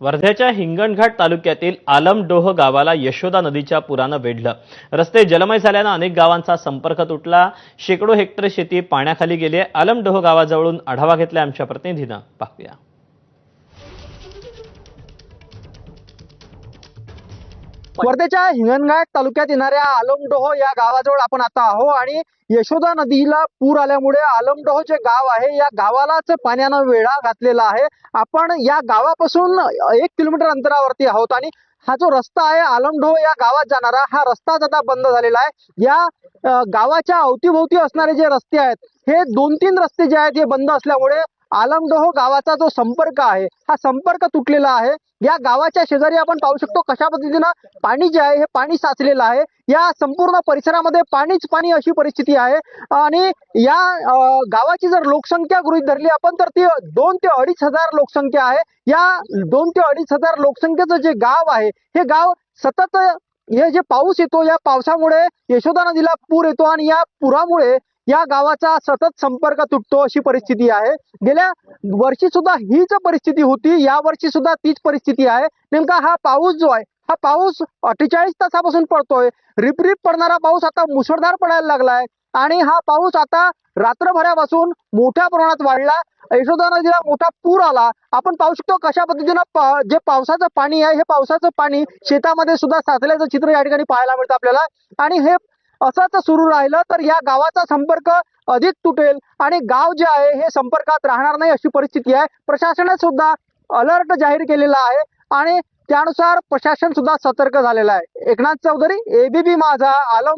वर्ध्याच्या हिंगणघाट तालुक्यातील आलमडोह गावाला यशोदा नदीच्या पुरानं वेढलं. रस्ते जलमय झाल्यानं अनेक गावांचा संपर्क तुटला. शेकडो हेक्टर शेती पाण्याखाली गेली आलमडोह गावाजवळून आढावा घेतला आमच्या प्रतिनिधीनं. पाहूया. वर्धेच्या हिंगणघाट तालुक्यात येणाऱ्या आलमडोह या गावाजवळ आपण आता आहो आणि यशोदा नदीला पूर आल्यामुळे आलमडोह जे गाव आहे या गावालाच पाण्यानं वेढा घातलेला आहे. आपण या गावापासून एक किलोमीटर अंतरावरती आहोत आणि हा जो रस्ता आहे आलमडोह या गावात जाणारा हा रस्ताच आता बंद झालेला आहे. या गावाच्या अवतीभोवती असणारे जे रस्ते आहेत हे दोन तीन रस्ते जे आहेत हे बंद असल्यामुळे आलमडोह गावाचा जो संपर्क आहे हा संपर्क तुटलेला आहे. या गावाच्या शेजारी आपण पाहू शकतो कशा पद्धतीनं पाणी जे आहे हे पाणी साचलेलं आहे. या संपूर्ण परिसरामध्ये पाणीच पाणी अशी परिस्थिती आहे. आणि या गावाची जर लोकसंख्या गृहीत धरली आपण तर ती दोन ते अडीच हजार लोकसंख्या आहे. या दोन ते अडीच हजार लोकसंख्येचं जे गाव आहे हे गाव सतत हे जे पाऊस येतो या पावसामुळे यशोदा नदीला पूर येतो आणि या पुरामुळे या गावाचा सतत संपर्क तुटतो अशी परिस्थिती आहे. गेल्या वर्षी सुद्धा हीच परिस्थिती होती या वर्षी सुद्धा तीच परिस्थिती आहे. नेमका हा पाऊस जो आहे हा पाऊस अठ्ठेचाळीस तासापासून पडतोय. रिपरिप पडणारा पाऊस आता मुसळधार पडायला लागलाय. आणि हा पाऊस आता रात्रभरापासून मोठ्या प्रमाणात वाढला. यशोदा नदीला मोठा पूर आला. आपण पाहू शकतो कशा पद्धतीनं पा- जे पावसाचं पाणी आहे हे पावसाचं पाणी शेतामध्ये सुद्धा साचल्याचं चित्र या ठिकाणी पाहायला मिळतं आपल्याला. आणि हे असंच सुरू राहिलं तर या गावाचा संपर्क अधिक तुटेल आणि गाव जे आहे हे संपर्कात राहणार नाही अशी परिस्थिती आहे. प्रशासनाने सुद्धा अलर्ट जाहीर केलेला आहे आणि त्यानुसार प्रशासन सुद्धा सतर्क झालेलं आहे. एकनाथ चौधरी एबीपी माझा आलम